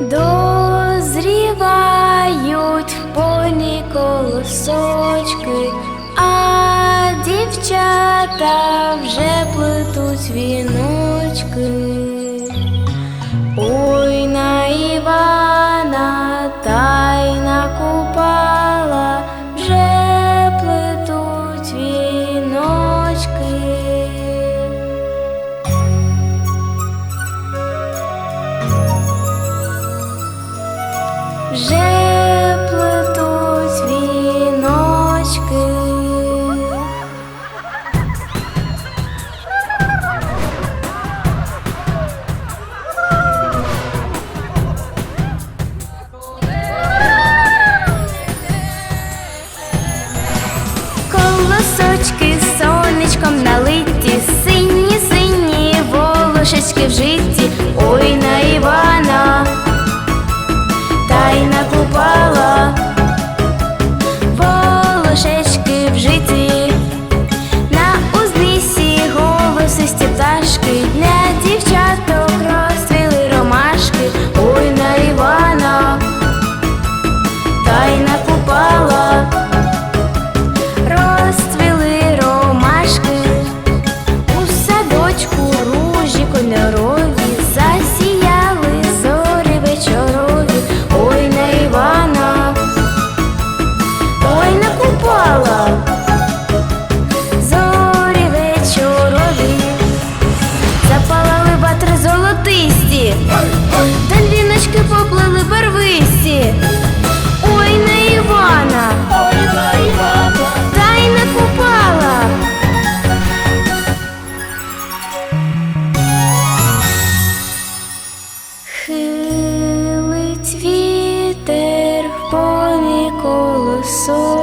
дозрівають поні колосочки, а дівчата вже плетуть віночки. Вже плетуть віночки. Колосочки сонечком налиті, сині, сині волошечки в житті, віночки поплили барвисті, ой на Івана. Та й не купала. Хилить вітер в полі колосочки.